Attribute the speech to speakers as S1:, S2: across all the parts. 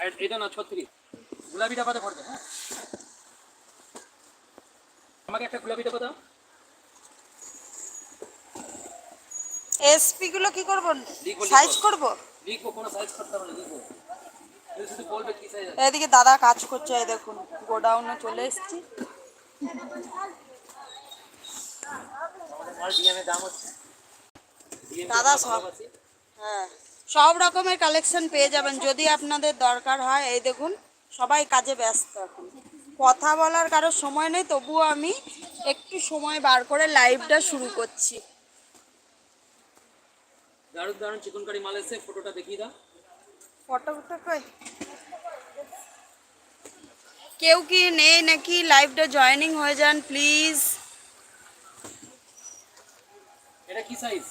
S1: এটা না ছত্রিশ। গোলাপিটা কত পড়বে হ্যাঁ? আমাকে একটা গোলাপি দেবো দাও
S2: এসপি গুলো কি করব? সাইজ। করব?
S1: লিখব কোনো সাইজ করতে হবে না লিখব
S2: এদিকে দাদা কাজ করছে এই দেখুন গোডাউনে চলে এসেছি। দাদা সব হ্যাঁ। সব রকমের কালেকশন পেয়ে যাবেন। যদি আপনাদের দরকার হয় এই দেখুন সবাই কাজে ব্যস্ত এখন। কথা বলার কারও সময় নেই তবুও আমি একটু সময় বার করে লাইভটা শুরু করছি।
S1: দারুণ দারুণ চিকনকারি মাল এসে ফটোটা দেখিয়ে দাও।
S2: কই? কেউ কি নেই নাকি? লাইভটা জয়েনিং হয়ে যান প্লিজ
S1: এটা কি সাইজ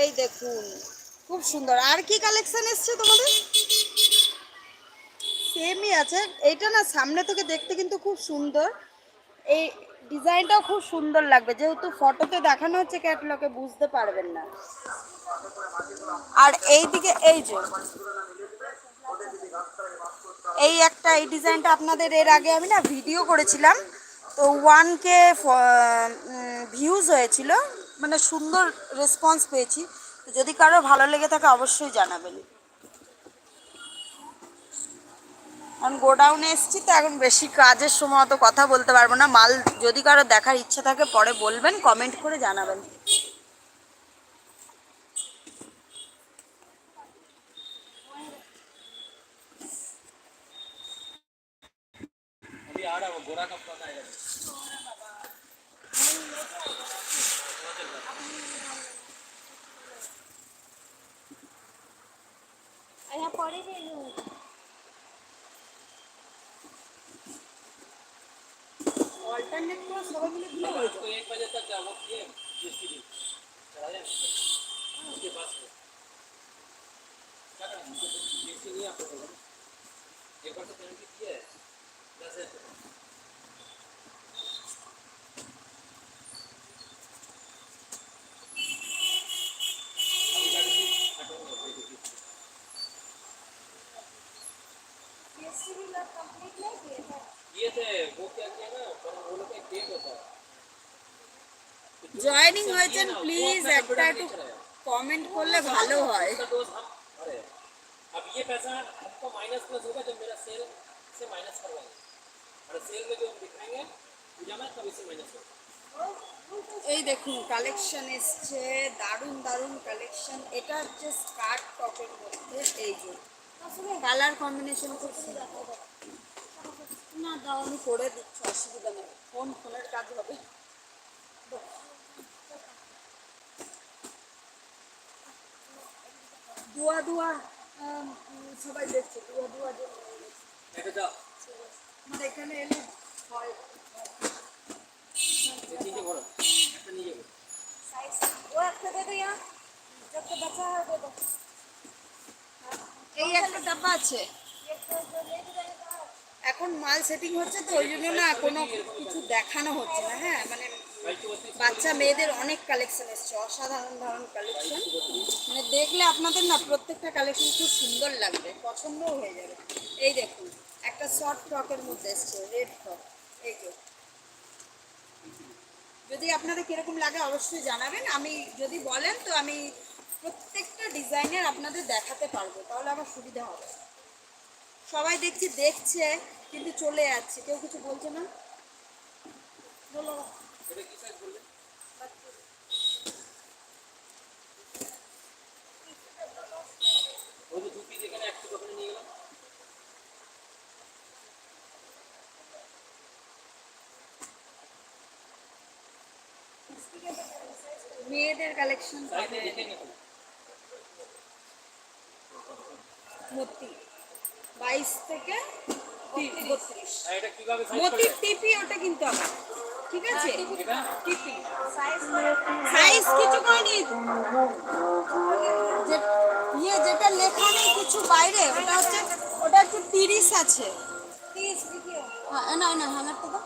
S2: এই দেখুন। খুব সুন্দর। আর কি কালেকশন এসছে তোমাদের? সেমই আছে। এইটা না, সামনে থেকে দেখতে কিন্তু খুব সুন্দর। এই ডিজাইনটাও খুব সুন্দর লাগবে। যেহেতু ফটোতে দেখানো হচ্ছে ক্যাটলগে বুঝতে পারবেন না। আর এই দিকে এই যে, এই একটা, এই ডিজাইনটা আপনাদের এর আগে আমি না ভিডিও করেছিলাম। তো ওয়ান কে ভিউজ হয়েছিল। মানে সুন্দর রেসপন্স পেয়েছি। যদি কারো ভালো লেগে থাকে অবশ্যই জানাবেন এখন গোডাউনে এসেছি তো এখন বেশি কাজের সময় অত কথা বলতে পারবো না মাল যদি কারো দেখার ইচ্ছা থাকে পরে বলবেন কমেন্ট করে জানাবেন
S1: अभी आ रहा है वो गोरा का
S3: পরে ফেলু
S2: অল্টারনেট করে সবাই মিলে দিলে হয়
S1: তো 1 बजे तक जाओ ये जेसीबी चला जाए उसके पास क्या करना है जेसीबी आपको एक बार तो पेनल्टी दी है। 10000
S2: জয়েনিং হয়েছেন প্লিজ একটা একটু কমেন্ট করলে ভালো হয়
S1: उसका दोस्त हम अरे अब ये पैसा हमको माइनस प्लस होगा जब मेरा सेल से माइनस करवाएंगे और सेल में जो हम दिखाएंगे पूजा में तब इसे माइनस होगा
S2: এই দেখুন কালেকশন এসছে দারুণ দারুণ কালেকশন এটা হচ্ছে স্কার্ট টপের মধ্যে এই যে কালার কম্বিনেশন খুব সুন্দর না দাও আমি করে দিচ্ছি অসুবিধা নেই ফোন ফোনের কাজ হবে দুয়া দুয়া সবাই দেখছে দুয়া দুয়া মানে এখানে এলে হয়। এই একটা ডাব্বা আছে। এখন মাল সেটিং হচ্ছে তো ওই জন্য না কোনো কিছু দেখানো হচ্ছে না হ্যাঁ? মানে বাচ্চা মেয়েদের অনেক কালেকশন এসছে অসাধারণ ধরন কালেকশন দেখলে আপনাদের না প্রত্যেকটা কালেকশন খুব সুন্দর লাগবে, পছন্দও হয়ে যাবে। এই দেখুন, একটা শর্ট ফ্রকের মধ্যে এসছে রেড ফ্রক এই যে। যদি আপনাদের কীরকম লাগে অবশ্যই জানাবেন, আমি যদি বলেন তো আমি প্রত্যেকটা ডিজাইনের আপনাদের দেখাতে পারব, তাহলে আমার সুবিধা হবে। সবাই দেখছি, দেখছে, কিন্তু চলে যাচ্ছে, কেউ কিছু বলছে না? বলো
S1: এটা কি সাইজ বললে ওই যে দু পিস এখানে এক পিস ওখানে নিয়ে গেলাম
S2: মেয়েদের কালেকশন বাইশ থেকে টিপি ওটা কিনতে হবে। ঠিক আছে? টিপি সাইজ কিছু ইয়ে যেটা লেখা নেই কিছু বাইরে ওটা হচ্ছে ওটা হচ্ছে তিরিশ আছে।
S3: তিরিশ
S2: হ্যাঁ, না না
S3: হ্যাঁ, হাজার টাকা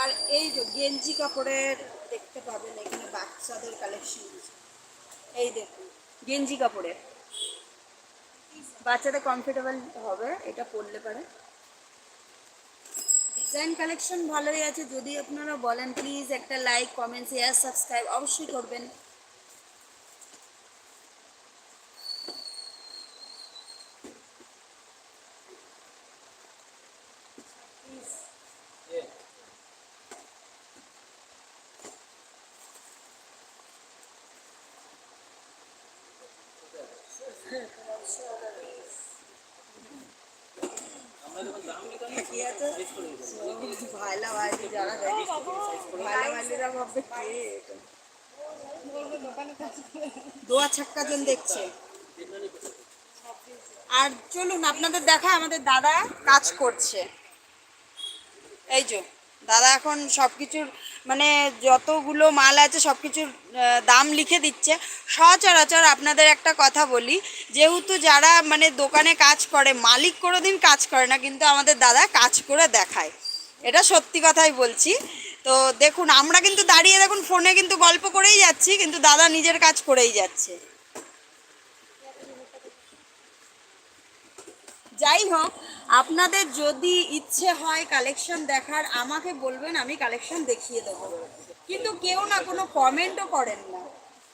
S2: আর এই এই যে গেঞ্জি কাপড়ের দেখতে পাবেন এখানে বাচ্চাদের কালেকশন এই দেখুন, গেঞ্জি কাপড়ের। বাচ্চাদের কমফোর্টেবল হবে, এটা পরলে পারে। ডিজাইন কালেকশন ভালোই আছে, যদি আপনারা বলেন প্লিজ একটা লাইক কমেন্ট শেয়ার সাবস্ক্রাইব অবশ্যই করবেন
S1: Yeah. আমরা যখন দাম নিতাম না
S2: কি আছে
S1: size করে দিতাম।
S2: ভাইলা ভাইলি যারা দেয় ভাইলা ভাইলিরা ভাববে কে এটা? দোয়া ছাক্কা জন দেখছে আর চলুন আপনাদের দেখা আমাদের দাদা কাজ করছে। এই যে, দাদা এখন সব কিছুর মানে যতগুলো মাল আছে সব কিছুর দাম লিখে দিচ্ছে। সচরাচর আপনাদের একটা কথা বলি, যেহেতু যারা মানে দোকানে কাজ করে, মালিক কোনো দিন কাজ করে না, কিন্তু আমাদের দাদা কাজ করে দেখায়। এটা সত্যি কথাই বলছি। তো দেখুন, আমরা কিন্তু দাঁড়িয়ে দেখুন, ফোনে কিন্তু গল্প করেই যাচ্ছি, কিন্তু দাদা নিজের কাজ করেই যাচ্ছে। যাই হোক আপনাদের যদি ইচ্ছে হয় কালেকশন দেখার, আমাকে বলবেন, আমি কালেকশন দেখিয়ে দেবো। কিন্তু কেউ না, কোনো কমেন্টও করেন না।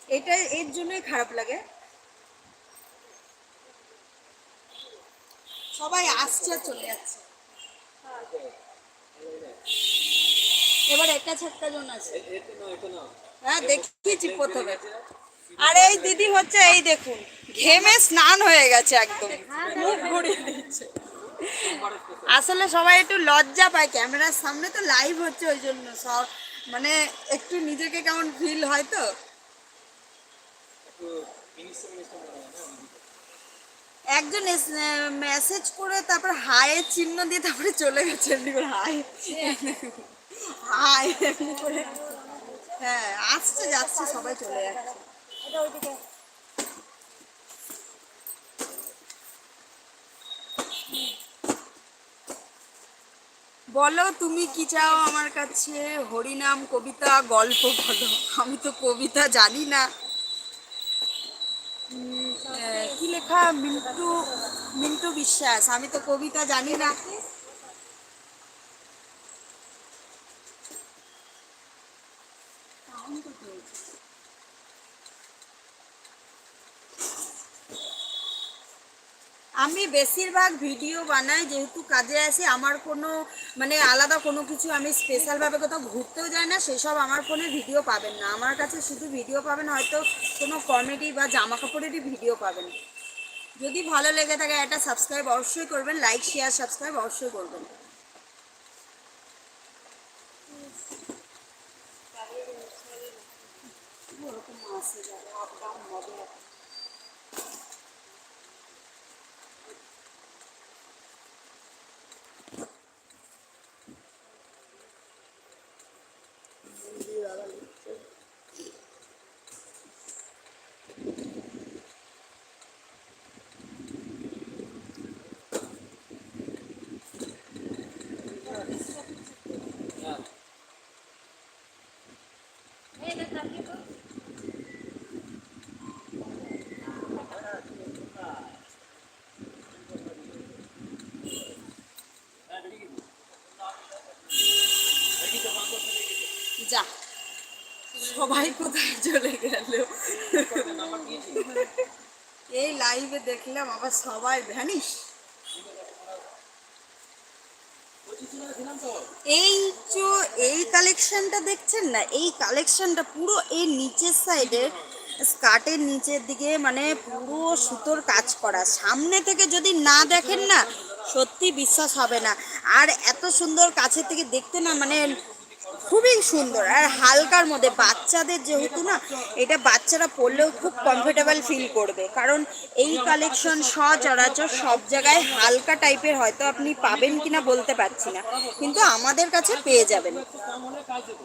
S2: এটা, এর জন্যই খারাপ লাগে। সবাই আসছে চলে যাচ্ছে। এবার একটা ছাট্টা জন আছে। হ্যাঁ দেখিয়েছি প্রথমে। আর, এই দিদি হচ্ছে, এই দেখুন। ঘেমে স্নান হয়ে গেছে একদম। আসলে সবাই একটু লজ্জা পায়, ক্যামেরার সামনে তো লাইভ হচ্ছে ওই জন্য। সব মানে একটু নিজেকে কেমন ফিল হয় তো?
S1: হয়?
S2: একজন মেসেজ করে তারপর হায়ের চিহ্ন দিয়ে তারপরে চলে গেছে হাই হাই হ্যাঁ আসছে, যাচ্ছে, সবাই চলে যাচ্ছে। বলো, তুমি কি চাও আমার কাছে? হরিনাম, কবিতা, গল্প বলো। আমি তো কবিতা জানি না। কি লেখা? মিন্টু মিন্টু বিশ্বাস। আমি তো কবিতা জানি না আমি বেশিরভাগ ভিডিও বানাই যেহেতু কাজে আসি আমার কোনো মানে আলাদা কোনো কিছু আমি স্পেশালভাবে কোথাও ঘুরতেও যাই না সেসব আমার ফোনে ভিডিও পাবেন না। আমার কাছে শুধু ভিডিও পাবেন হয়তো কোনো কমেডি বা জামা কাপড়েরই ভিডিও পাবেন। যদি ভালো লেগে থাকে একটা সাবস্ক্রাইব অবশ্যই করবেন লাইক শেয়ার সাবস্ক্রাইব অবশ্যই করবেন। ওরকম আসে যাবে আপ ডাউন হবে সবাই কোথায় চলে গেল? এই লাইভে দেখলাম আবার সবাই ভ্যানিশ। এই যে এই কালেকশনটা দেখছেন না? এই কালেকশনটা পুরো এই নিচের সাইডে স্কার্টের নিচের দিকে মানে পুরো সুতোর কাজ করা। সামনে থেকে যদি না দেখেন না, সত্যি বিশ্বাস হবে না। আর এত সুন্দর কাছের থেকে দেখতে না মানে খুবই সুন্দর। আর হালকার মধ্যে বাচ্চাদের যেহেতু না, এটা বাচ্চারা পরলেও খুব কমফোর্টেবল ফিল করবে। কারণ এই কালেকশন সচরাচর সব জায়গায় হালকা টাইপের হয়তো আপনি পাবেন কিনা বলতে পারছি না। কিন্তু আমাদের কাছে পেয়ে যাবেন।
S1: একটু কম হলে কাজ দেবো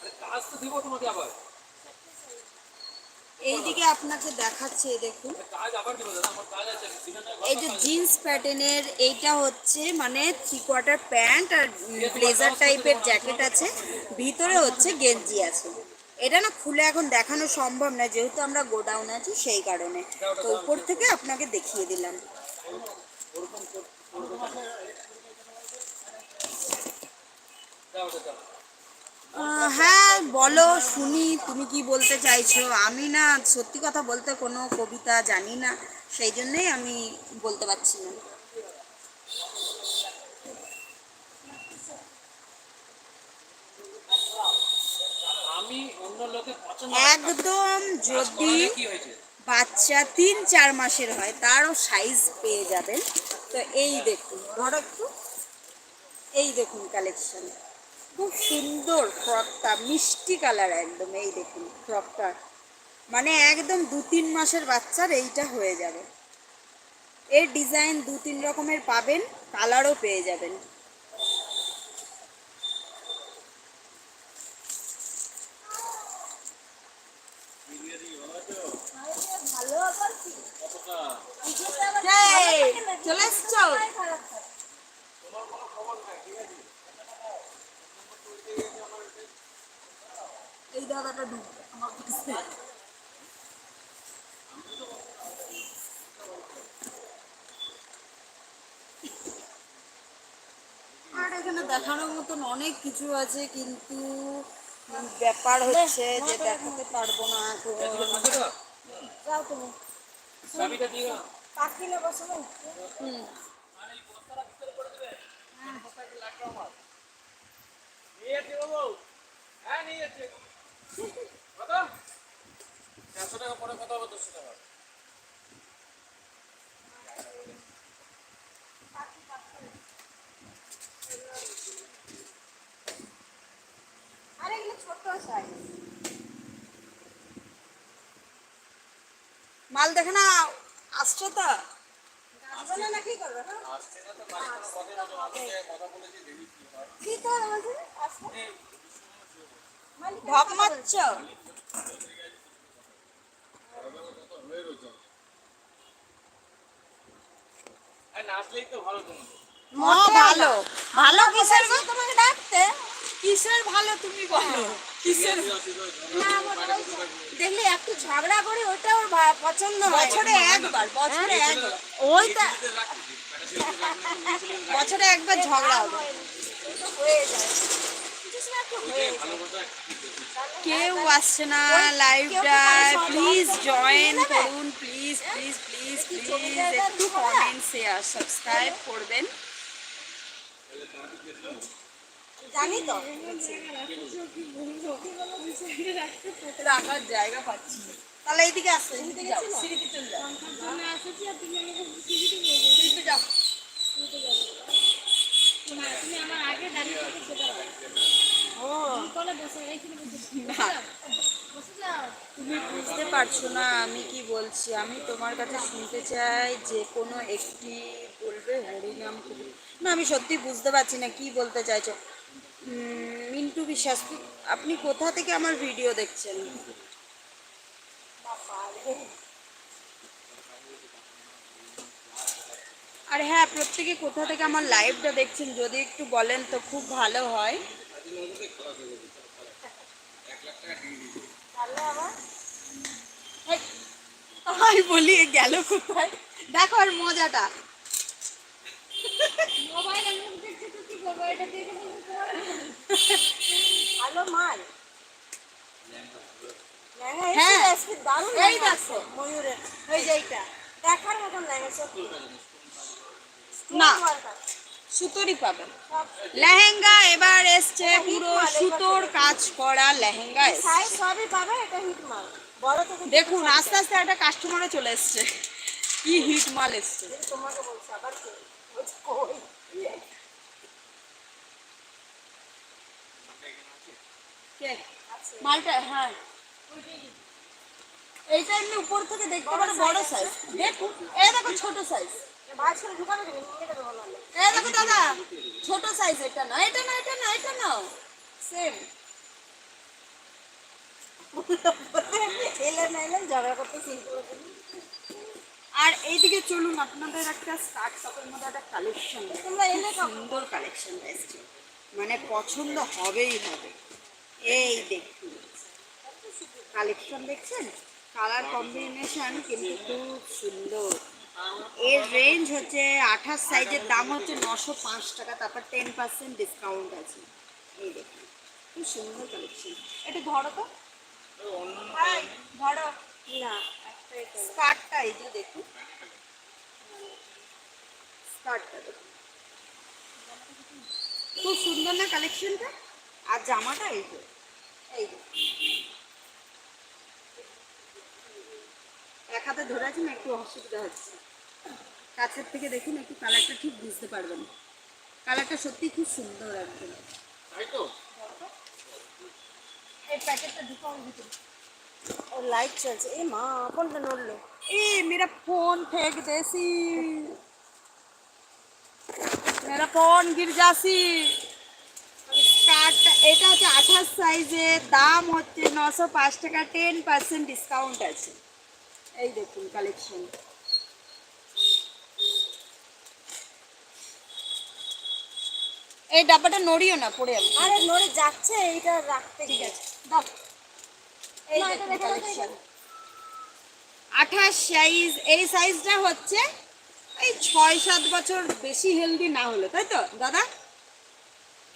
S1: আরে কাজ তো দিব তোমাকে আবার।
S2: এইদিকে আপনাকে দেখাচ্ছে দেখুন। এই যে জিন্স প্যাটার্নের এইটা হচ্ছে মানে থ্রি কোয়ার্টার প্যান্ট আর ব্লেজার টাইপের জ্যাকেট আছে। ভিতরে হচ্ছে গেঞ্জি আছে। এটা না খুলে এখন দেখানো সম্ভব না যেহেতু আমরা গোডাউন আছি সেই কারণে। তো উপর থেকে আপনাকে দেখিয়ে দিলাম। আহ, হ্যাঁ বলো শুনি তুমি কি বলতে চাইছো? আমি না সত্যি কথা বলতে কোনো কবিতা জানি না সেই জন্যই আমি বলতে পারছি না। একদম যদি বাচ্চা তিন চার মাসের হয় তারও সাইজ পেয়ে যাবেন। তো এই দেখুন ধরো একটু। এই দেখুন কালেকশন খুব সুন্দর ফ্রকটা মিষ্টি কালার একদম এই দেখুন ফ্রকটা। মানে একদম দু তিন মাসের বাচ্চার এইটা হয়ে যাবে। এর ডিজাইন দু তিন রকমের পাবেন কালারও পেয়ে যাবেন।
S3: ভালো আবার কি
S1: কতটা
S3: পিছনটা আবার
S2: এই, চলে এসছো
S3: খারাপ থাকে।
S2: এই দাদাটা ঢুকবে আমার কাছে আর এখানে দেখানোর মতন অনেক কিছু আছে কিন্তু ব্যাপার হচ্ছে যে দেখাতে পারব না
S3: যাও তুমি পাখিলে
S2: হুম।
S1: হ্যাঁ নিয়ে যাচ্ছি চারশো টাকা পরে কত হবে দুশো টাকা
S2: মাল দেখে না আসছো তো।
S3: আসবে না না কি করবে না
S1: আসছে না তো বাড়ি কোনো কথা মতো আমাকে কথা বলেছি দেখি কি হয়
S3: কি তো আমাদের আসবে মালিক
S2: ঢপ মারছ
S1: আর না আসলেই তো ভালো।
S2: ভালো। ভালো কিসের
S3: তোমাকে ডাকতে?
S2: কিসের ভালো তুমি বলো? কিসের
S3: না আমার ওই দেখলে একটু ঝগড়া করে ওটা ওর পছন্দ
S2: বছরে একবার বছরে একবার। ওইটা বছরে একবার ঝগড়া হবে।
S3: হয়ে যায় কিছু সময় একটু হয়ে যায়
S1: ভালোবাসা
S2: কেউ আসছে না লাইভটা প্লিজ জয়েন করুন প্লিজ প্লিজ প্লিজ প্লিজ একটু কমেন্ট শেয়ার সাবস্ক্রাইব করবেন।
S3: জানি তো।
S2: রাখার জায়গা পাচ্ছি তাহলে এইদিকে আসো এইদিকে যাও। সিঁড়িতে চলে যাও। সিঁড়িতে যাও। ও না তুমি বুঝতে পারছ না আমি কি বলছি। আমি তোমার কাছে শুনতে চাই যে কোনো একটি বলবে হরিনাম না, আমি সত্যি বুঝতে পারছি না, কি বলতে চাইছো? মিন্টু বিশ্বাস, আপনি কোথা থেকে আমার ভিডিও দেখছেন? আর হ্যাঁ প্রত্যেকে কোথা থেকে আমার লাইভটা দেখছেন যদি একটু বলেন তো খুব ভালো হয়। আমি বলি গেল কোথায়? দেখো আর মজাটা।
S3: ভালো মাল।
S2: হ্যাঁ।
S3: দারুণ
S2: এই দেখো।
S3: ময়ূরের। ওই এইটা দেখার মতন লেহেঙ্গা সত্যি
S2: না। সুতোরই পাবেন। লেহেঙ্গা এবার এসছে পুরো সুতোর কাজ করা লেহেঙ্গা
S3: সবই পাবে এটা হিট মাল
S2: দেখুন আস্তে আস্তে একটা কাস্টমারও চলে এসছে। কি হিট মাল এসছে।
S3: তোমাকে বলছি আবার?
S2: মালটা হ্যাঁ। এইটা এমনি উপর থেকে দেখতে পারো বড় সাইজ দেখুন এই দেখো ছোট সাইজ দেখো দাদা ছোট সাইজ এটা না এটা না এটা না এটা না সেম
S3: এলেন এলেন ঝগড়া করতে শুরু করে দিলেন।
S2: আর এইদিকে চলুন আপনাদের একটা স্টার্ট শপের মধ্যে একটা কালেকশন
S3: তোমরা এলে কখন?
S2: সুন্দর কালেকশন এসছে মানে পছন্দ হবেই হবে। এই দেখুন। কালেকশন দেখছেন? কালার কম্বিনেশন কিন্তু খুব সুন্দর। এর রেঞ্জ হচ্ছে আঠাশ সাইজের দাম হচ্ছে নশো পাঁচ টাকা তারপর টেন পার্সেন্ট ডিসকাউন্ট আছে। এই দেখুন খুব সুন্দর কালেকশন এটা ধরো তো। এই, ধরো।
S3: না
S2: স্কার্টটা এই যে দেখুন। স্কার্টটা দেখুন। খুব সুন্দর না কালেকশনটা আর জামাটা এই যে এই যে। এক হাতে ধরে আছেন একটু অসুবিধা হচ্ছে কাছের থেকে দেখুন একটু কালারটা ঠিক বুঝতে পারবেন কালারটা সত্যি খুব সুন্দর একদম
S1: তাই তো
S3: এই প্যাকেটটা ঢুকাও ভিতরে ও লাইট চলছে এ মা কোনটা নড়লো
S2: ए मेरा फोन फेंक देसी मेरा फोन गिर যাসি স্কার্টটা এটা হচ্ছে আঠাশ সাইজের দাম হচ্ছে নশো পাঁচ টাকা টেন পার্সেন্ট ডিসকাউন্ট আছে এই দেখুন কালেকশন এই ডাব্বাটা নড়িও না পড়ে যাবে।
S3: আরে নড়ে যাচ্ছে এইটা রাখতে
S2: ঠিক আছে দাও। এই
S3: না,
S2: দেখুন কালেকশন আঠাশ সাইজ এই সাইজটা হচ্ছে এই ছয় সাত বছর বেশি হেলদি না হলে তাই তো দাদা?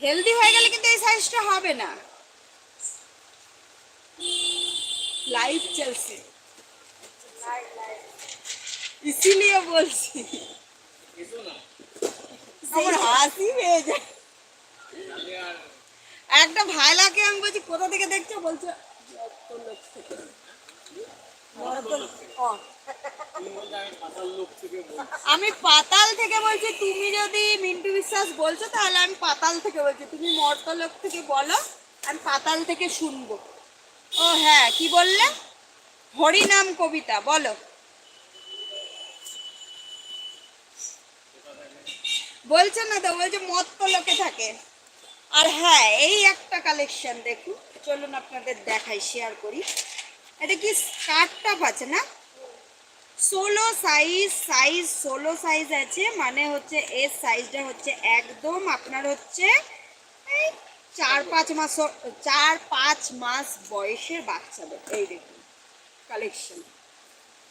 S2: হেলদি হয়ে গেলে কিন্তু এই সাইজটা হবে না। লাইভ চলছে ইসিলিয়ে বলছি আমার হাসি পেয়ে যায়। একটা ভাইলাকে আমি বলছি কোথা থেকে দেখছ? বলছি
S1: আমি পাতাল থেকে বলছি
S2: তুমি যদি মিন্টু বিশ্বাস বলছো তাহলে আমি পাতাল থেকে বলছি। তুমি মর্তলোক থেকে বলো আমি পাতাল থেকে শুনব। ও হ্যাঁ কি বললে? হরিনাম কবিতা বলো। বলছে না তো, বলছে মর্তলোকে থাকে। আর হ্যাঁ এই একটা কালেকশন দেখুন। চলুন আপনাদের দেখাই শেয়ার করি। এটা কি স্কার্ট টপ আছে না? ষোলো সাইজ সাইজ ষোলো সাইজ আছে মানে হচ্ছে এর সাইজটা হচ্ছে একদম আপনার হচ্ছে এই চার পাঁচ মাস, চার পাঁচ মাস বয়সের বাচ্চাদের। এই দেখুন কালেকশন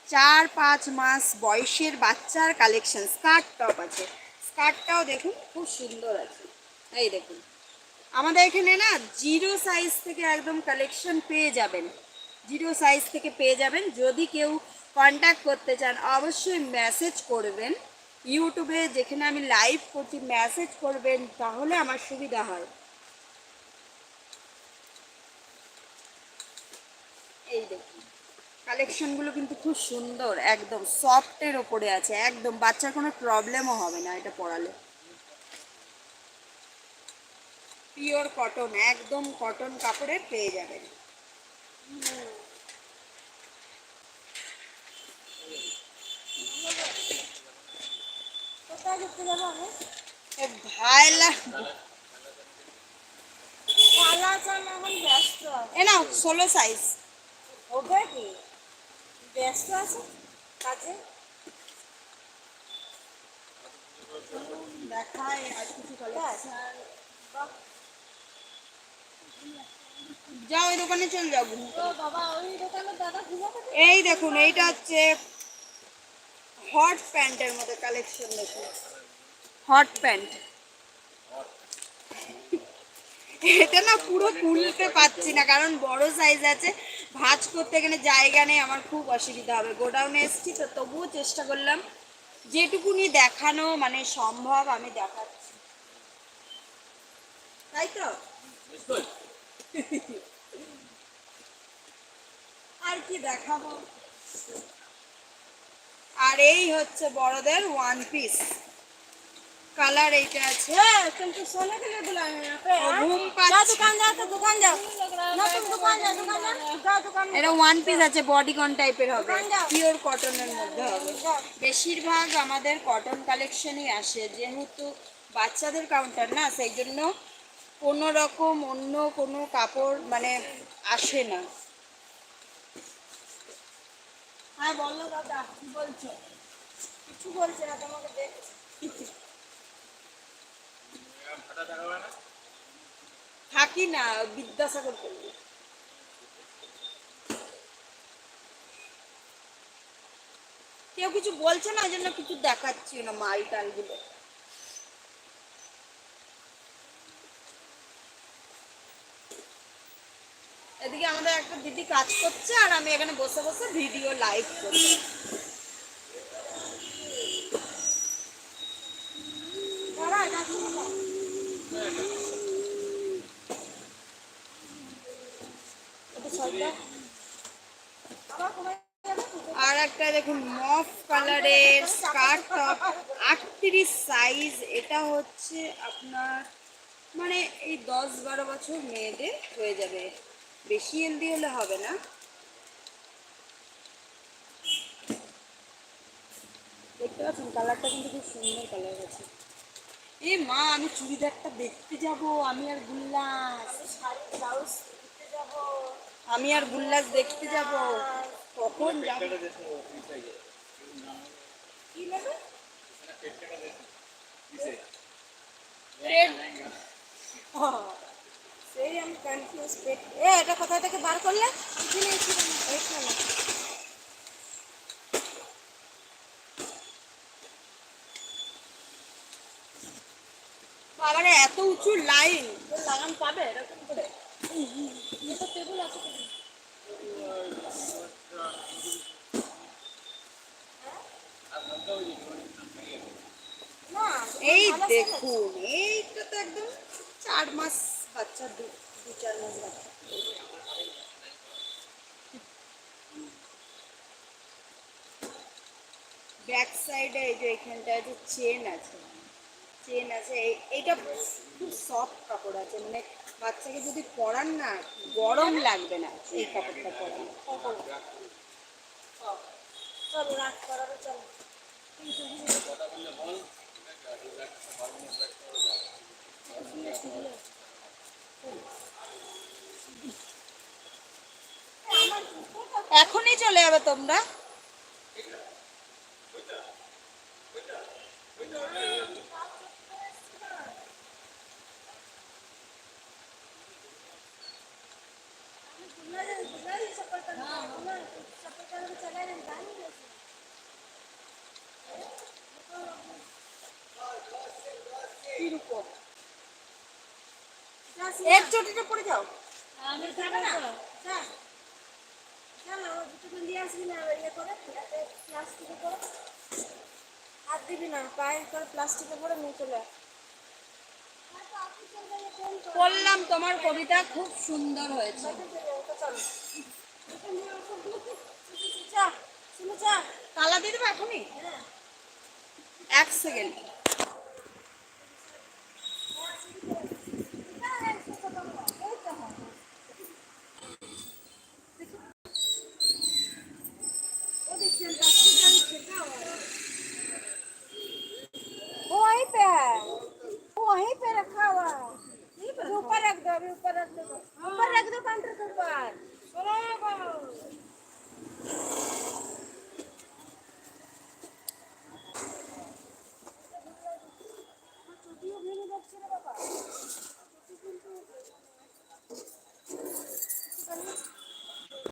S2: চার পাঁচ মাস বয়সের বাচ্চার কালেকশন স্কার্ট টপ আছে। স্কার্টটাও দেখুন, খুব সুন্দর আছে। এই দেখুন। আমাদের এখানে না জিরো সাইজ থেকে একদম কালেকশন পেয়ে যাবেন। জিরো সাইজ থেকে পেয়ে যাবেন। যদি কেউ কন্ট্যাক্ট করতে চান, অবশ্যই মেসেজ করবেন। ইউটিউবে যেখানে আমি লাইভ করছি মেসেজ করবেন, তাহলে আমার সুবিধা হয়। এই দেখুন। কালেকশনগুলো কিন্তু খুব সুন্দর একদম সফটের ওপরে আছে একদম বাচ্চার কোনো প্রবলেমও হবে না এটা পরালে। পিওর কটন একদম কটন কাপড়ের পেয়ে যাবেন। ভাইলা এ নাও ষোলো সাইজ
S3: ওটা কি ব্যস্ত আছে? কাজে?
S2: দেখায় আর কিছু যাও ওই দোকানে চল এই দেখুন এইটা হচ্ছে হট প্যান্টের মধ্যে কালেকশন দেখুন। হট প্যান্ট এটা না পুরো খুলতে পাচ্ছি না কারণ বড় সাইজ আছে। ভাঁজ করতে এখানে জায়গা নেই, আমার খুব অসুবিধা হবে। গোডাউনে এসেছি তো তবুও চেষ্টা করলাম, যেটুকুনি দেখানো মানে সম্ভব আমি দেখাচ্ছি। তাই তো? আর কি দেখাবো? আর এই হচ্ছে বড়দের ওয়ান পিস কালার এইটা আছে। ওয়ান পিস আছে টাইপের হবে। কটনের মধ্যে হবে। বেশিরভাগ আমাদের কটন কালেকশনই আসে যেহেতু বাচ্চাদের কাউন্টার না সেই জন্য কোনো রকম অন্য কোনো কাপড় মানে আসে না। হ্যাঁ বলো দাদা কি বলছো?
S3: কিছু বলছে না তোমাকে দেখছি।
S2: থাকি না, বিদ্যাসাগর কেউ কিছু বলছে না ওই জন্য কিছু দেখাচ্ছি না মাল টালগুলো। এদিকে আমাদের একটা দিদি কাজ করছে, আর আমি এখানে বসে বসে ভিডিও লাইভ করছি
S3: দাঁড়া যাচ্ছি না একটু সরকার আবার কোথায় যাবে
S2: আর একটা দেখুন মফ কালারের স্কার্ট টপ সাইজ এটা হচ্ছে আপনার মানে এই দশ বারো বছর মেয়েদের হয়ে যাবে। বেশি হেলদি হলে হবে না। দেখতে পাচ্ছেন কালারটা কিন্তু খুব সুন্দর কালার আছে এ মা আমি চুড়িদারটা দেখতে যাব আমি আর গুল্লাস। আমি আর গুল্লাস দেখতে যাব। কখন যাব?
S3: কি নেবে সেই আমি এ এটা কোথা থেকে বার করলে এখানে
S2: এত উঁচু লাইন লাগাম পাবে এরকম করে
S3: টেবিল আছে তো।
S1: আর মনটা ওই
S3: না
S2: এই
S3: ভালো
S2: দেখুন। এইটা তো একদম চার মাস বাচ্চা দু দু চার মাস বাচ্চা। ব্যাক সাইডে এই যে এখানটায় যে চেন আছে চেন আছে এই- এইটা খুব সফট কাপড় আছে। মানে বাচ্চাকে যদি পরান না গরম লাগবে না এই কাপড়টা পরান।
S3: চলো রাত করাবে চলো।
S2: এখনই চলে যাবে তোমরা কীরকম এক চটিটা পরে যাও।
S3: আমি যাবে না। যা। চলো দুটো দিয়ে আসবি না ইয়ে করে প্লাস্টিকে করে। হাত দিবি না পায়ে করে প্লাস্টিকে করে নিয়ে চলে।
S2: পড়লাম তোমার কবিতা খুব সুন্দর হয়েছে। তালা দিয়ে দেবো এখনই? এক সেকেন্ড।